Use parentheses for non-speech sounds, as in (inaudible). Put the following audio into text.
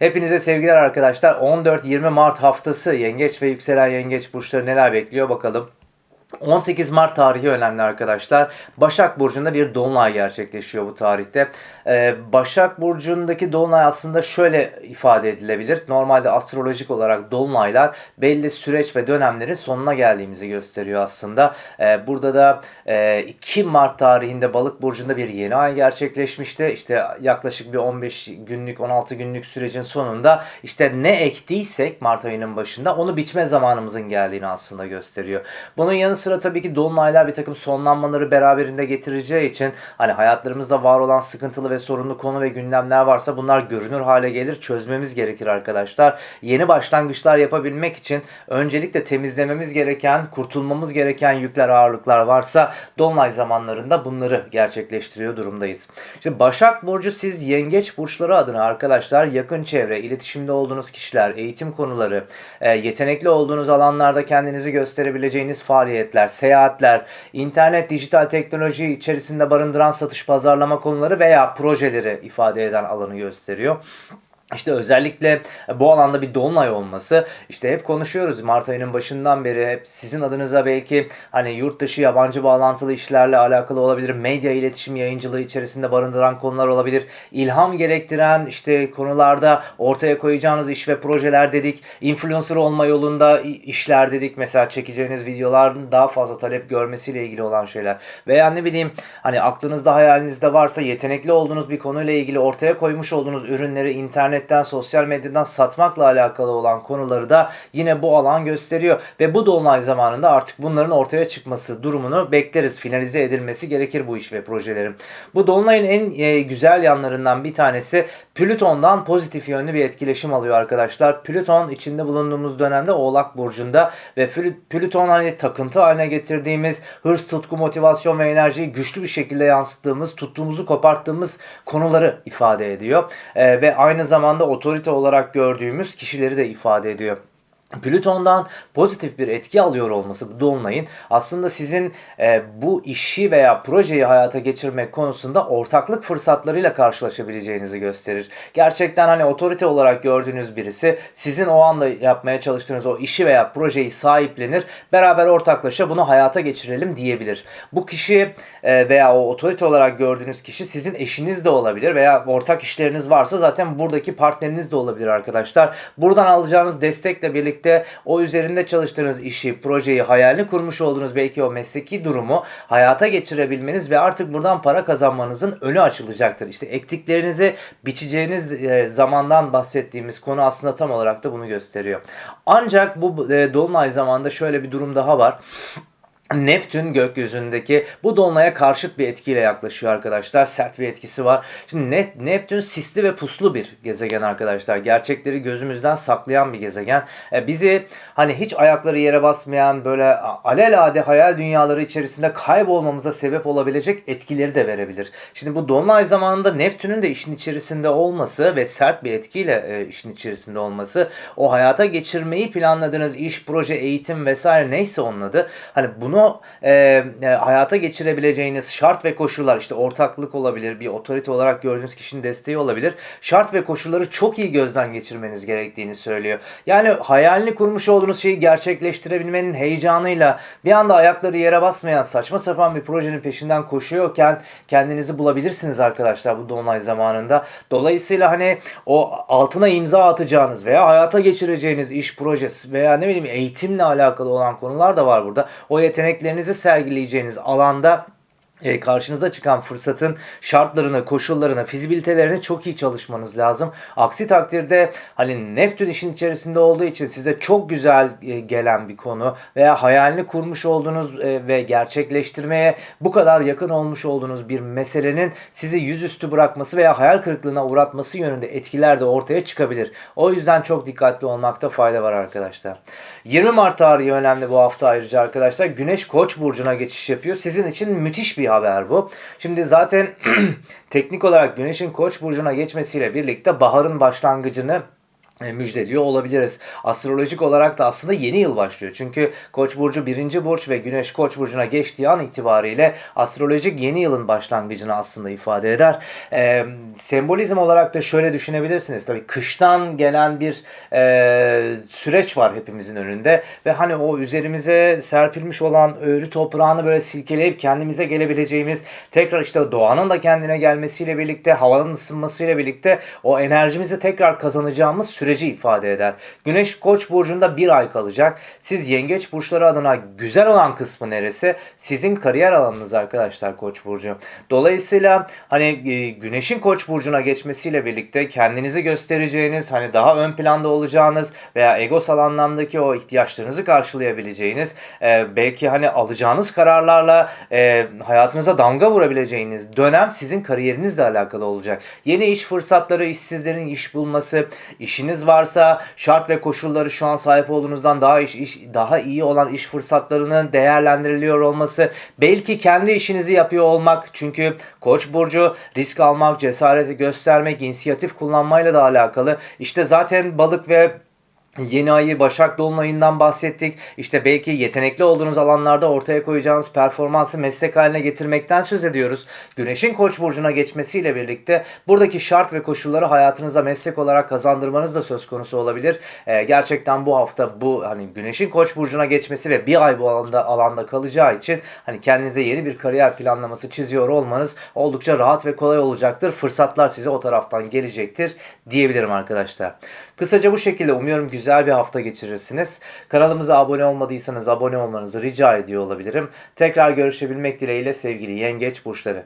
Hepinize sevgiler arkadaşlar. 14-20 Mart haftası yengeç ve yükselen yengeç burçları neler bekliyor bakalım. 18 Mart tarihi önemli arkadaşlar. Başak Burcu'nda bir dolunay gerçekleşiyor bu tarihte. Ee, Başak Burcu'ndaki dolunay aslında şöyle ifade edilebilir. Normalde astrolojik olarak dolunaylar belli süreç ve dönemlerin sonuna geldiğimizi gösteriyor aslında. Ee, burada da e, 2 Mart tarihinde Balık Burcu'nda bir yeni ay gerçekleşmişti. İşte yaklaşık bir 15 günlük 16 günlük sürecin sonunda işte ne ektiysek Mart ayının başında onu biçme zamanımızın geldiğini aslında gösteriyor. Bunun yanı sıra tabii ki dolunaylar bir takım sonlanmaları beraberinde getireceği için hani hayatlarımızda var olan sıkıntılı ve sorunlu konu ve gündemler varsa bunlar görünür hale gelir. Çözmemiz gerekir arkadaşlar. Yeni başlangıçlar yapabilmek için öncelikle temizlememiz gereken, kurtulmamız gereken yükler, ağırlıklar varsa dolunay zamanlarında bunları gerçekleştiriyor durumdayız. Şimdi Başak Burcu siz yengeç burçları adına arkadaşlar yakın çevre, iletişimde olduğunuz kişiler, eğitim konuları, e, yetenekli olduğunuz alanlarda kendinizi gösterebileceğiniz faaliyetler, seyahatler, internet, dijital teknoloji içerisinde barındıran satış pazarlama konuları veya projeleri ifade eden alanı gösteriyor. İşte özellikle bu alanda bir dolunay olması işte hep konuşuyoruz Mart ayının başından beri hep sizin adınıza belki hani yurt dışı yabancı bağlantılı işlerle alakalı olabilir. Medya iletişim yayıncılığı içerisinde barındıran konular olabilir. İlham gerektiren işte konularda ortaya koyacağınız iş ve projeler dedik. Influencer olma yolunda işler dedik. Mesela çekeceğiniz videoların daha fazla talep görmesiyle ilgili olan şeyler. Veya ne bileyim hani aklınızda hayalinizde varsa yetenekli olduğunuz bir konuyla ilgili ortaya koymuş olduğunuz ürünleri internet internetten, sosyal medyadan satmakla alakalı olan konuları da yine bu alan gösteriyor. Ve bu dolunay zamanında artık bunların ortaya çıkması durumunu bekleriz. Finalize edilmesi gerekir bu iş ve projelerin. Bu dolunayın en e, güzel yanlarından bir tanesi Plüton'dan pozitif yönlü bir etkileşim alıyor arkadaşlar. Plüton içinde bulunduğumuz dönemde Oğlak Burcu'nda ve Plüton hani takıntı haline getirdiğimiz hırs, tutku, motivasyon ve enerjiyi güçlü bir şekilde yansıttığımız, tuttuğumuzu koparttığımız konuları ifade ediyor. E, ve aynı zamanda zamanda otorite olarak gördüğümüz kişileri de ifade ediyor. Plüton'dan pozitif bir etki alıyor olması bu dolunayın aslında sizin e, bu işi veya projeyi hayata geçirmek konusunda ortaklık fırsatlarıyla karşılaşabileceğinizi gösterir. Gerçekten hani otorite olarak gördüğünüz birisi sizin o anda yapmaya çalıştığınız o işi veya projeyi sahiplenir. Beraber ortaklaşa bunu hayata geçirelim diyebilir. Bu kişi e, veya o otorite olarak gördüğünüz kişi sizin eşiniz de olabilir veya ortak işleriniz varsa zaten buradaki partneriniz de olabilir arkadaşlar. Buradan alacağınız destekle birlikte birlikte o üzerinde çalıştığınız işi, projeyi, hayalini kurmuş olduğunuz belki o mesleki durumu hayata geçirebilmeniz ve artık buradan para kazanmanızın önü açılacaktır. İşte ektiklerinizi biçeceğiniz e, zamandan bahsettiğimiz konu aslında tam olarak da bunu gösteriyor. Ancak bu e, dolunay zamanında şöyle bir durum daha var. Neptün gökyüzündeki bu dolunaya karşıt bir etkiyle yaklaşıyor arkadaşlar. Sert bir etkisi var. Şimdi Net, Neptün sisli ve puslu bir gezegen arkadaşlar. Gerçekleri gözümüzden saklayan bir gezegen. E, bizi hani hiç ayakları yere basmayan böyle alelade hayal dünyaları içerisinde kaybolmamıza sebep olabilecek etkileri de verebilir. Şimdi bu dolunay zamanında Neptün'ün de işin içerisinde olması ve sert bir etkiyle e, işin içerisinde olması o hayata geçirmeyi planladığınız iş, proje, eğitim vesaire neyse onun adı. Hani bunu bunu e, e, hayata geçirebileceğiniz şart ve koşullar işte ortaklık olabilir, bir otorite olarak gördüğünüz kişinin desteği olabilir. Şart ve koşulları çok iyi gözden geçirmeniz gerektiğini söylüyor. Yani hayalini kurmuş olduğunuz şeyi gerçekleştirebilmenin heyecanıyla bir anda ayakları yere basmayan saçma sapan bir projenin peşinden koşuyorken kendinizi bulabilirsiniz arkadaşlar bu dolunay zamanında. Dolayısıyla hani o altına imza atacağınız veya hayata geçireceğiniz iş projesi veya ne bileyim eğitimle alakalı olan konular da var burada. O yetenek yeteneklerinizi sergileyeceğiniz alanda e, karşınıza çıkan fırsatın şartlarını, koşullarını, fizibilitelerini çok iyi çalışmanız lazım. Aksi takdirde hani Neptün işin içerisinde olduğu için size çok güzel e, gelen bir konu veya hayalini kurmuş olduğunuz e, ve gerçekleştirmeye bu kadar yakın olmuş olduğunuz bir meselenin sizi yüzüstü bırakması veya hayal kırıklığına uğratması yönünde etkiler de ortaya çıkabilir. O yüzden çok dikkatli olmakta fayda var arkadaşlar. 20 Mart tarihi önemli bu hafta ayrıca arkadaşlar. Güneş Koç burcuna geçiş yapıyor. Sizin için müthiş bir haber bu. Şimdi zaten (clears throat) teknik olarak Güneş'in Koç burcuna geçmesiyle birlikte baharın başlangıcını müjdeliyor olabiliriz. Astrolojik olarak da aslında yeni yıl başlıyor. Çünkü Koç burcu birinci burç ve Güneş Koç burcuna geçtiği an itibariyle astrolojik yeni yılın başlangıcını aslında ifade eder. E, sembolizm olarak da şöyle düşünebilirsiniz. Tabii kıştan gelen bir e, süreç var hepimizin önünde ve hani o üzerimize serpilmiş olan öğrü toprağını böyle silkeleyip kendimize gelebileceğimiz tekrar işte doğanın da kendine gelmesiyle birlikte havanın ısınmasıyla birlikte o enerjimizi tekrar kazanacağımız süreci ifade eder. Güneş Koç burcunda bir ay kalacak. Siz yengeç burçları adına güzel olan kısmı neresi? Sizin kariyer alanınız arkadaşlar Koç burcu. Dolayısıyla hani e, Güneş'in Koç burcuna geçmesiyle birlikte kendinizi göstereceğiniz, hani daha ön planda olacağınız veya egosal anlamdaki o ihtiyaçlarınızı karşılayabileceğiniz, e, belki hani alacağınız kararlarla e, hayatınıza damga vurabileceğiniz dönem sizin kariyerinizle alakalı olacak. Yeni iş fırsatları, işsizlerin iş bulması, işiniz varsa şart ve koşulları şu an sahip olduğunuzdan daha iş, iş daha iyi olan iş fırsatlarının değerlendiriliyor olması, belki kendi işinizi yapıyor olmak çünkü Koç burcu risk almak, cesareti göstermek, inisiyatif kullanmayla da alakalı. İşte zaten balık ve Yeni ayı Başak Dolunay'ından bahsettik. İşte belki yetenekli olduğunuz alanlarda ortaya koyacağınız performansı meslek haline getirmekten söz ediyoruz. Güneşin Koç burcuna geçmesiyle birlikte buradaki şart ve koşulları hayatınıza meslek olarak kazandırmanız da söz konusu olabilir. Ee, gerçekten bu hafta bu hani Güneşin Koç burcuna geçmesi ve bir ay bu alanda alanda kalacağı için hani kendinize yeni bir kariyer planlaması çiziyor olmanız oldukça rahat ve kolay olacaktır. Fırsatlar size o taraftan gelecektir diyebilirim arkadaşlar. Kısaca bu şekilde umuyorum güzel bir hafta geçirirsiniz. Kanalımıza abone olmadıysanız abone olmanızı rica ediyor olabilirim. Tekrar görüşebilmek dileğiyle sevgili yengeç burçları.